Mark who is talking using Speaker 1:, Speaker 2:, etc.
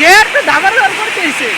Speaker 1: gate দাবার ব্যবহার করতে করতেছে